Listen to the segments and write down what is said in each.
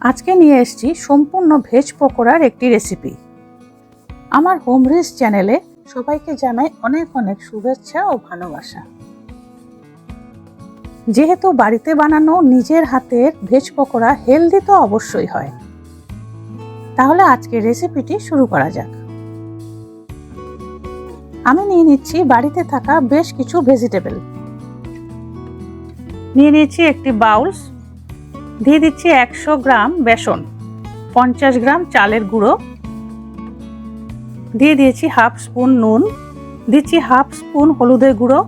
আজকে নিয়ে এসেছি সম্পূর্ণ ভেজ পকোড়ার একটি রেসিপি আমার হোম রিস চ্যানেলে সবাইকে জানাই অনেক অনেক শুভেচ্ছা ও ভালোবাসা। যেহেতু বাড়িতে বানানো নিজের হাতের ভেজ পকোড়া হেলদি তো অবশ্যই হয়। তাহলে আজকের রেসিপিটি শুরু করা যাক। আমি নিয়ে নিচ্ছি বাড়িতে থাকা বেশ কিছু ভেজিটেবল নিয়ে নিচ্ছি একটি বাউলস দিয়ে দিচ্ছি একশো গ্রাম বেসন, পঞ্চাশ গ্রাম চালের গুঁড়ো, দিয়ে দিয়েছি হাফ স্পুন নুন, দিচ্ছি হাফ স্পুন হলুদের গুঁড়ো,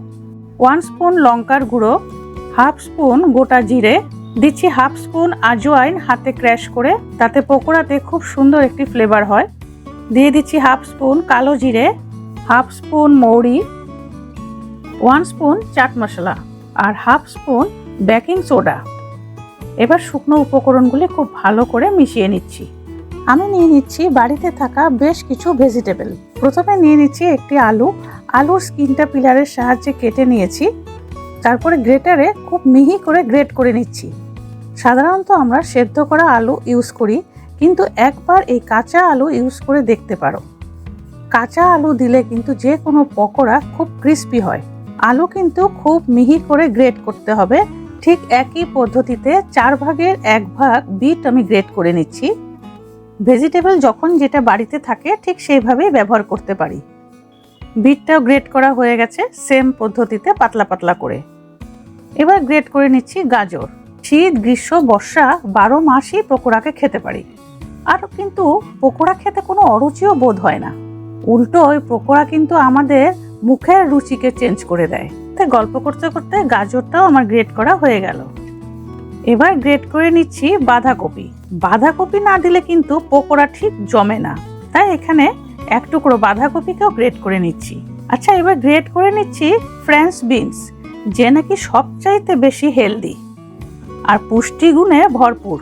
ওয়ান স্পুন লঙ্কার গুঁড়ো, হাফ স্পুন গোটা জিরে, দিচ্ছি হাফ স্পুন আজওয়াইন হাতে ক্র্যাশ করে, তাতে পকোড়াতে খুব সুন্দর একটি ফ্লেভার হয়। দিয়ে দিচ্ছি হাফ স্পুন কালো জিরে, হাফ স্পুন মৌরি, ওয়ান স্পুন চাট মশলা আর হাফ স্পুন বেকিং সোডা। এবার শুকনো উপকরণগুলি খুব ভালো করে মিশিয়ে নিচ্ছি। আমি নিয়ে নিচ্ছি বাড়িতে থাকা বেশ কিছু ভেজিটেবল। প্রথমে নিয়ে নিচ্ছি একটি আলু। আলুর স্কিনটা পিলারের সাহায্যে কেটে নিয়েছি। তারপরে গ্রেটারে খুব মিহি করে গ্রেট করে নিচ্ছি। সাধারণত আমরা সেদ্ধ করা আলু ইউজ করি, কিন্তু একবার এই কাঁচা আলু ইউজ করে দেখতে পারো। কাঁচা আলু দিলে কিন্তু যে কোনো পকোড়া খুব ক্রিস্পি হয়। আলু কিন্তু খুব মিহি করে গ্রেট করতে হবে। ঠিক একই পদ্ধতিতে চার ভাগের এক ভাগ বিট আমি গ্রেট করে নিচ্ছি। ভেজিটেবল যখন যেটা বাড়িতে থাকে, ঠিক সেইভাবেই ব্যবহার করতে পারি। বিটটাও গ্রেট করা হয়ে গেছে, সেম পদ্ধতিতে পাতলা পাতলা করে। এবার গ্রেট করে নিচ্ছি গাজর। শীত, গ্রীষ্ম, বর্ষা বারো মাসই পকোড়াকে খেতে পারি। আর কিন্তু পকোড়া খেতে কোনো অরুচিও বোধ হয় না। উল্টো, ওই পকোড়া কিন্তু আমাদের মুখের রুচিকে চেঞ্জ করে দেয়। তাই গল্প করতে করতে গাজরটাও আমার গ্রেট করা হয়ে গেল। এবার গ্রেট করে নিচ্ছি বাঁধাকপি। বাঁধাকপি না দিলে কিন্তু পকোড়া ঠিক জমে না। তাই এখানে এক টুকরো বাঁধাকপিকেও গ্রেট করে নিচ্ছি। আচ্ছা এবার গ্রেট করে নিচ্ছি ফ্রেঞ্চ বিনস যে নাকি সবচাইতে বেশি হেলদি আর পুষ্টিগুণে ভরপুর।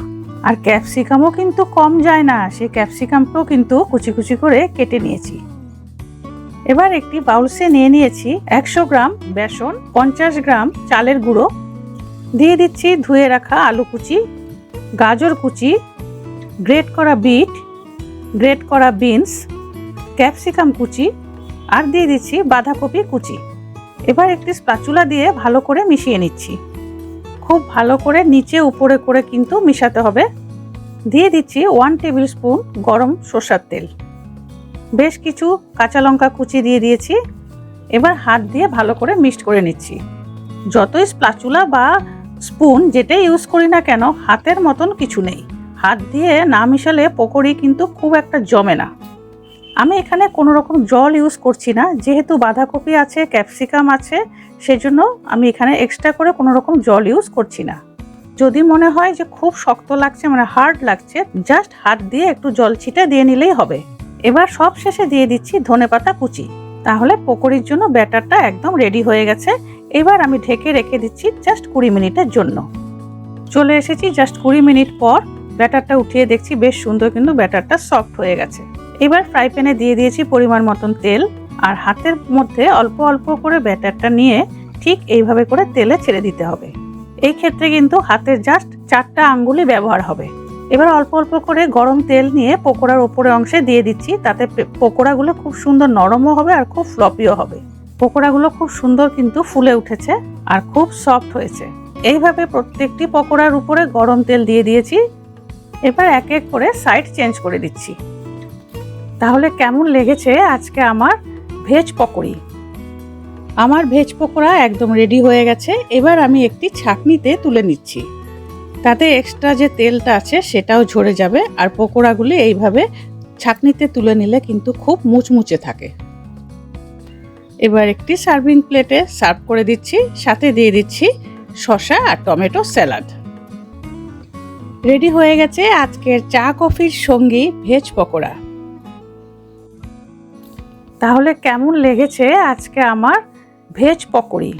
আর ক্যাপসিকামও কিন্তু কম যায় না, সেই ক্যাপসিকামটাও কিন্তু কুচি কুচি করে কেটে নিয়েছি। এবার একটি বাউলসে নিয়ে নিয়েছি একশো গ্রাম বেসন, পঞ্চাশ গ্রাম চালের গুঁড়ো। দিয়ে দিচ্ছি ধুয়ে রাখা আলু কুচি, গাজর কুচি, গ্রেট করা বিট, গ্রেট করা বিনস, ক্যাপসিকাম কুচি আর দিয়ে দিচ্ছি বাঁধাকপি কুচি। এবার একটি স্প্যাচুলা দিয়ে ভালো করে মিশিয়ে নিচ্ছি। খুব ভালো করে নিচে উপরে করে কিন্তু মিশাতে হবে। দিয়ে দিচ্ছি ওয়ান টেবিল স্পুন গরম সর্ষার তেল। বেশ কিছু কাঁচা লঙ্কা কুচি দিয়ে দিয়েছি। এবার হাত দিয়ে ভালো করে মিক্সড করে নিচ্ছি। যতই স্প্লাচুলা বা স্পুন যেটাই ইউজ করি না কেন, হাতের মতন কিছু নেই। হাত দিয়ে না মিশালে পকোড়ি কিন্তু খুব একটা জমে না। আমি এখানে কোনো রকম জল ইউজ করছি না। যেহেতু বাঁধাকপি আছে, ক্যাপসিকাম আছে, সেজন্য আমি এখানে এক্সট্রা করে কোনো রকম জল ইউজ করছি না। যদি মনে হয় যে খুব শক্ত লাগছে মানে হার্ড লাগছে, জাস্ট হাত দিয়ে একটু জল ছিটে দিয়ে নিলেই হবে। এবার সব শেষে দিয়ে দিচ্ছি ধনেপাতা কুচি। তাহলে পকোড়ির জন্য ব্যাটারটা একদম রেডি হয়ে গেছে। এবার আমি ঢেকে রেখে দিচ্ছি জাস্ট কুড়ি মিনিটের জন্য। চলে এসেছি জাস্ট কুড়ি মিনিট পর। ব্যাটারটা উঠিয়ে দেখছি বেশ সুন্দর কিন্তু ব্যাটারটা সফট হয়ে গেছে। এবার ফ্রাই প্যানে দিয়ে দিয়েছি পরিমাণ মতন তেল। আর হাতের মধ্যে অল্প অল্প করে ব্যাটারটা নিয়ে ঠিক এইভাবে করে তেলে ছেড়ে দিতে হবে। এই ক্ষেত্রে কিন্তু হাতের জাস্ট চারটা আঙ্গুলি ব্যবহার হবে। এবার অল্প অল্প করে গরম তেল নিয়ে পকোড়ার ওপরে অংশে দিয়ে দিচ্ছি। তাতে পকোড়াগুলো খুব সুন্দর নরমও হবে আর খুব ফ্লপিও হবে। পকোড়াগুলো খুব সুন্দর কিন্তু ফুলে উঠেছে আর খুব সফট হয়েছে। এইভাবে প্রত্যেকটি পকোড়ার উপরে গরম তেল দিয়ে দিয়েছি। এবার এক এক করে সাইড চেঞ্জ করে দিচ্ছি। তাহলে কেমন লেগেছে আজকে আমার ভেজ পকোড়ি? আমার ভেজ পকোড়া একদম রেডি হয়ে গেছে। এবার আমি একটি ছাকনিতে তুলে নিচ্ছি। তাতে এক্সট্রা যে তেলটা আছে সেটাও ঝরে যাবে আর পকোড়াগুলি এইভাবে ছাকনিতে তুলে নিলে কিন্তু খুব মুচমুচে থাকে। এবার একটি সার্ভিং প্লেটে সার্ভ করে দিচ্ছি, সাথে দিয়ে দিচ্ছি শসা আর টমেটো স্যালাড রেডি হয়ে গেছে আজকের চা কফির সঙ্গী ভেজ পকোড়া। তাহলে কেমন লেগেছে আজকে আমার ভেজ পকোড়ি?